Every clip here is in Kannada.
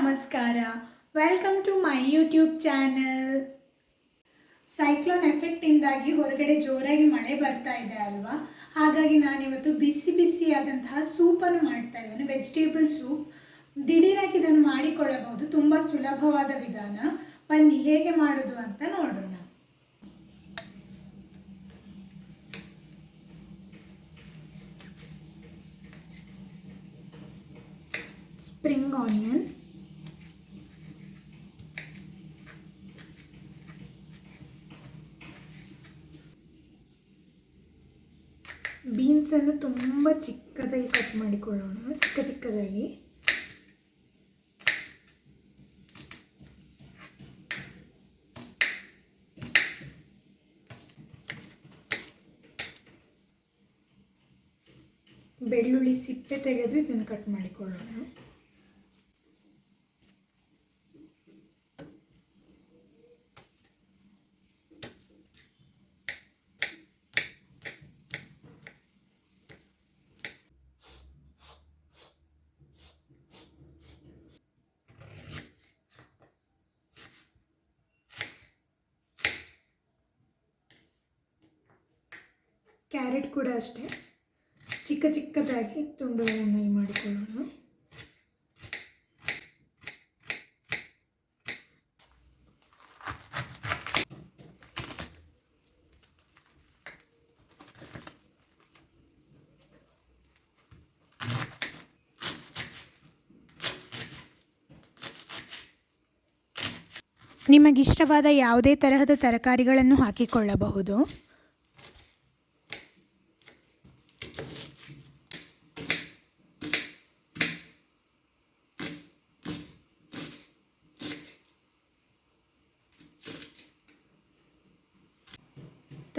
ನಮಸ್ಕಾರ. Welcome to my YouTube channel cyclone ಎಫೆಕ್ಟಿಂದಾಗಿ ಹೊರಗಡೆ ಜೋರಾಗಿ ಮಳೆ ಬರ್ತಾ ಇದೆ ಅಲ್ವಾ? ಹಾಗಾಗಿ ನಾನಿವತ್ತು ಬಿಸಿ ಬಿಸಿಯಾದಂತಹ ಸೂಪನ್ನು ಮಾಡ್ತಾ ಇದ್ದೇನೆ. ವೆಜಿಟೇಬಲ್ ಸೂಪ್ ದಿಢೀರಾಗಿ ಇದನ್ನು ಮಾಡಿಕೊಳ್ಳಬಹುದು. ತುಂಬ ಸುಲಭವಾದ ವಿಧಾನ. ಬನ್ನಿ, ಹೇಗೆ ಮಾಡೋದು ಅಂತ ನೋಡೋಣ. ಸ್ಪ್ರಿಂಗ್ ಆನಿಯನ್ ಬೀನ್ಸನ್ನು ತುಂಬ ಚಿಕ್ಕದಾಗಿ ಕಟ್ ಮಾಡಿಕೊಳ್ಳೋಣ. ಚಿಕ್ಕ ಚಿಕ್ಕದಾಗಿ. ಬೆಳ್ಳುಳ್ಳಿ ಸಿಪ್ಪೆ ತೆಗೆದು ಇದನ್ನು ಕಟ್ ಮಾಡಿಕೊಳ್ಳೋಣ. ಕ್ಯಾರೆಟ್ ಕೂಡ ಅಷ್ಟೇ. ಚಿಕ್ಕ ಚಿಕ್ಕದಾಗಿ ತುಂಡುಗಳನ್ನು ಮಾಡಿಕೊಳ್ಳೋಣ. ನಿಮಗಿಷ್ಟವಾದ ಯಾವುದೇ ತರಹದ ತರಕಾರಿಗಳನ್ನು ಹಾಕಿಕೊಳ್ಳಬಹುದು.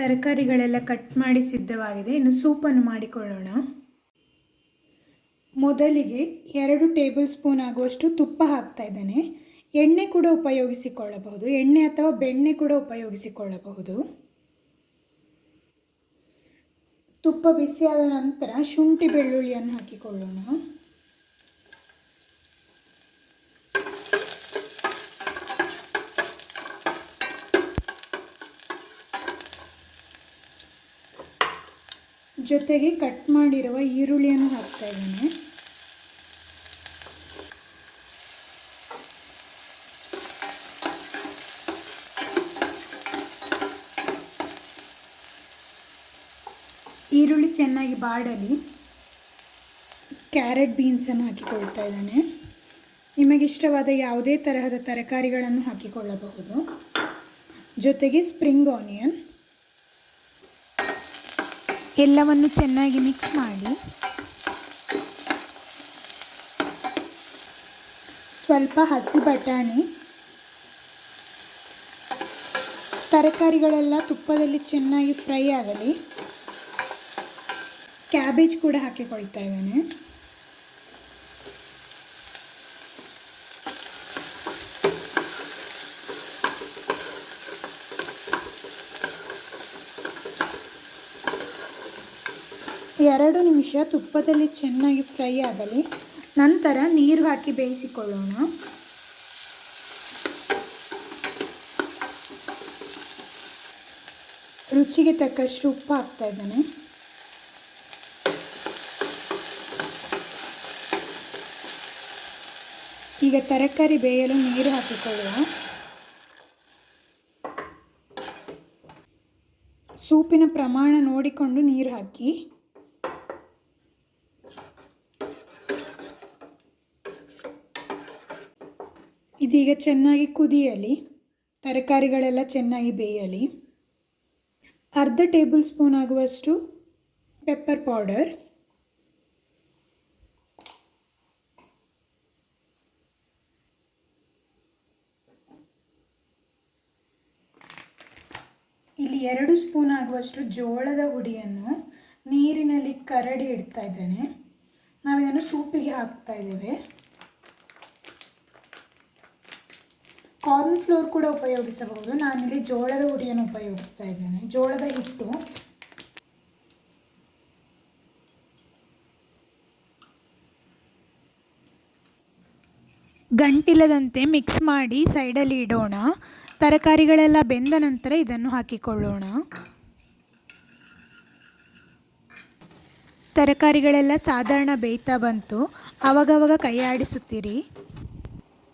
ತರಕಾರಿಗಳೆಲ್ಲ ಕಟ್ ಮಾಡಿ ಸಿದ್ಧವಾಗಿದೆ. ಇನ್ನು ಸೂಪನ್ನು ಮಾಡಿಕೊಳ್ಳೋಣ. ಮೊದಲಿಗೆ ಎರಡು ಟೇಬಲ್ ಸ್ಪೂನ್ ಆಗುವಷ್ಟು ತುಪ್ಪ ಹಾಕ್ತಾ ಇದ್ದೇನೆ. ಎಣ್ಣೆ ಕೂಡ ಉಪಯೋಗಿಸಿಕೊಳ್ಳಬಹುದು. ಎಣ್ಣೆ ಅಥವಾ ಬೆಣ್ಣೆ ಕೂಡ ಉಪಯೋಗಿಸಿಕೊಳ್ಳಬಹುದು. ತುಪ್ಪ ಬಿಸಿಯಾದ ನಂತರ ಶುಂಠಿ ಬೆಳ್ಳುಳ್ಳಿಯನ್ನು ಹಾಕಿಕೊಳ್ಳೋಣ. ಜೊತೆಗೆ ಕಟ್ ಮಾಡಿರುವ ಈರುಳ್ಳಿಯನ್ನು ಹಾಕ್ತಾ ಇದ್ದೇನೆ. ಈರುಳ್ಳಿ ಚೆನ್ನಾಗಿ ಬಾಡಲಿ. ಕ್ಯಾರೆಟ್ ಬೀನ್ಸನ್ನು ಹಾಕಿಕೊಳ್ತಾ ಇದ್ದಾನೆ. ನಿಮಗಿಷ್ಟವಾದ ಯಾವುದೇ ತರಹದ ತರಕಾರಿಗಳನ್ನು ಹಾಕಿಕೊಳ್ಳಬಹುದು. ಜೊತೆಗೆ ಸ್ಪ್ರಿಂಗ್ ಆನಿಯನ್. ಎಲ್ಲವನ್ನು ಚೆನ್ನಾಗಿ ಮಿಕ್ಸ್ ಮಾಡಿ. ಸ್ವಲ್ಪ ಹಸಿ ಬಟಾಣಿ. ತರಕಾರಿಗಳೆಲ್ಲ ತುಪ್ಪದಲ್ಲಿ ಚೆನ್ನಾಗಿ ಫ್ರೈ ಆಗಲಿ. ಕ್ಯಾಬೇಜ್ ಕೂಡ ಹಾಕಿಕೊಳ್ತಾ ಇದ್ದೇನೆ. ಎರಡು ನಿಮಿಷ ತುಪ್ಪದಲ್ಲಿ ಚೆನ್ನಾಗಿ ಫ್ರೈ ಆಗಲಿ. ನಂತರ ನೀರು ಹಾಕಿ ಬೇಯಿಸಿಕೊಳ್ಳೋಣ. ರುಚಿಗೆ ತಕ್ಕಷ್ಟು ಉಪ್ಪು ಹಾಕ್ತಾ ಇದ್ದಾನೆ. ಈಗ ತರಕಾರಿ ಬೇಯಲು ನೀರು ಹಾಕಿಕೊಳ್ಳುವ. ಸೂಪಿನ ಪ್ರಮಾಣ ನೋಡಿಕೊಂಡು ನೀರು ಹಾಕಿ. ಇದೀಗ ಚೆನ್ನಾಗಿ ಕುದಿಯಲಿ. ತರಕಾರಿಗಳೆಲ್ಲ ಚೆನ್ನಾಗಿ ಬೇಯಲಿ. ಅರ್ಧ ಟೇಬಲ್ ಸ್ಪೂನ್ ಆಗುವಷ್ಟು ಪೆಪ್ಪರ್ ಪೌಡರ್. ಇಲ್ಲಿ ಎರಡು ಸ್ಪೂನ್ ಆಗುವಷ್ಟು ಜೋಳದ ಹುಡಿಯನ್ನು ನೀರಿನಲ್ಲಿ ಕರಡಿ ಇಡ್ತಾ ಇದ್ದೇನೆ. ನಾವಿದನ್ನು ಸೂಪಿಗೆ ಹಾಕ್ತಾ ಇದ್ದೇವೆ. ಕಾರ್ನ್ ಫ್ಲೋರ್ ಕೂಡ ಉಪಯೋಗಿಸಬಹುದು. ನಾನಿಲ್ಲಿ ಜೋಳದ ಹುಡಿಯನ್ನು ಉಪಯೋಗಿಸ್ತಾ ಇದ್ದೇನೆ. ಜೋಳದ ಹಿಟ್ಟು. ಗಂಟಿಲ್ಲದಂತೆ ಮಿಕ್ಸ್ ಮಾಡಿ ಸೈಡಲ್ಲಿ ಇಡೋಣ. ತರಕಾರಿಗಳೆಲ್ಲ ಬೆಂದ ನಂತರ ಇದನ್ನು ಹಾಕಿಕೊಳ್ಳೋಣ. ತರಕಾರಿಗಳೆಲ್ಲ ಸಾಧಾರಣ ಬೇಯ್ತಾ ಬಂತು. ಆವಾಗವಾಗ ಕೈ ಆಡಿಸುತ್ತೀರಿ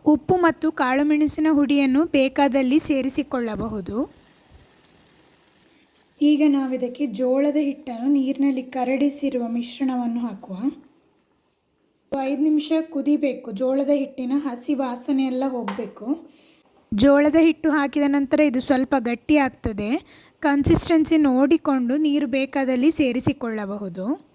ಉಪ್ಪು ಮತ್ತು ಕಾಳುಮೆಣಸಿನ ಹುಡಿಯನ್ನು ಬೇಕಾದಲ್ಲಿ ಸೇರಿಸಿಕೊಳ್ಳಬಹುದು. ಈಗ ನಾವಿದಕ್ಕೆ ಜೋಳದ ಹಿಟ್ಟನ್ನು ನೀರಿನಲ್ಲಿ ಕರಡಿಸಿರುವ ಮಿಶ್ರಣವನ್ನು ಹಾಕುವ. ಐದು ನಿಮಿಷ ಕುದಿಬೇಕು. ಜೋಳದ ಹಿಟ್ಟಿನ ಹಸಿ ವಾಸನೆ ಎಲ್ಲ ಹೋಗಬೇಕು. ಜೋಳದ ಹಿಟ್ಟು ಹಾಕಿದ ನಂತರ ಇದು ಸ್ವಲ್ಪ ಗಟ್ಟಿ ಆಗ್ತದೆ ಕನ್ಸಿಸ್ಟೆನ್ಸಿ ನೋಡಿಕೊಂಡು ನೀರು ಬೇಕಾದಲ್ಲಿ ಸೇರಿಸಿಕೊಳ್ಳಬಹುದು.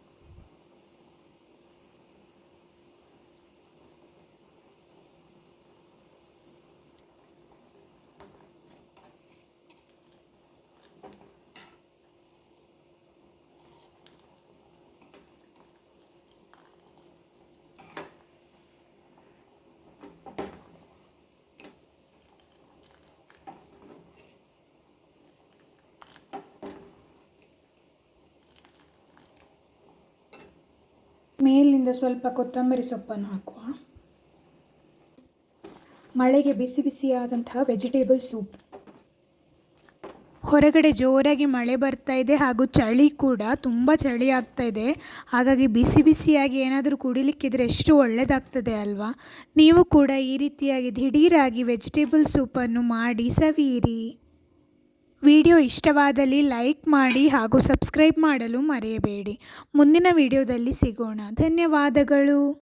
ಮೇಲಿನಿಂದ ಸ್ವಲ್ಪ ಕೊತ್ತಂಬರಿ ಸೊಪ್ಪನ್ನು ಹಾಕುವ. ಮಳೆಗೆ ಬಿಸಿ ಬಿಸಿಯಾದಂತಹ ವೆಜಿಟೇಬಲ್ ಸೂಪ್ ಹೊರಗಡೆ ಜೋರಾಗಿ ಮಳೆ ಬರ್ತಾ ಇದೆ ಹಾಗೂ ಚಳಿ ಕೂಡ ತುಂಬ ಚಳಿ ಆಗ್ತಾ ಇದೆ. ಹಾಗಾಗಿ ಬಿಸಿ ಬಿಸಿಯಾಗಿ ಏನಾದರೂ ಕುಡಿಲಿಕ್ಕಿದ್ರೆ ಎಷ್ಟು ಒಳ್ಳೆಯದಾಗ್ತದೆ ಅಲ್ವಾ? ನೀವು ಕೂಡ ಈ ರೀತಿಯಾಗಿ ದಿಢೀರಾಗಿ ವೆಜಿಟೇಬಲ್ ಸೂಪನ್ನು ಮಾಡಿ ಸವಿಯಿರಿ. ವಿಡಿಯೋ ಇಷ್ಟವಾದಲ್ಲಿ ಲೈಕ್ ಮಾಡಿ ಹಾಗೂ ಸಬ್ಸ್ಕ್ರೈಬ್ ಮಾಡಲು ಮರೆಯಬೇಡಿ. ಮುಂದಿನ ವಿಡಿಯೋದಲ್ಲಿ ಸಿಗೋಣ. ಧನ್ಯವಾದಗಳು.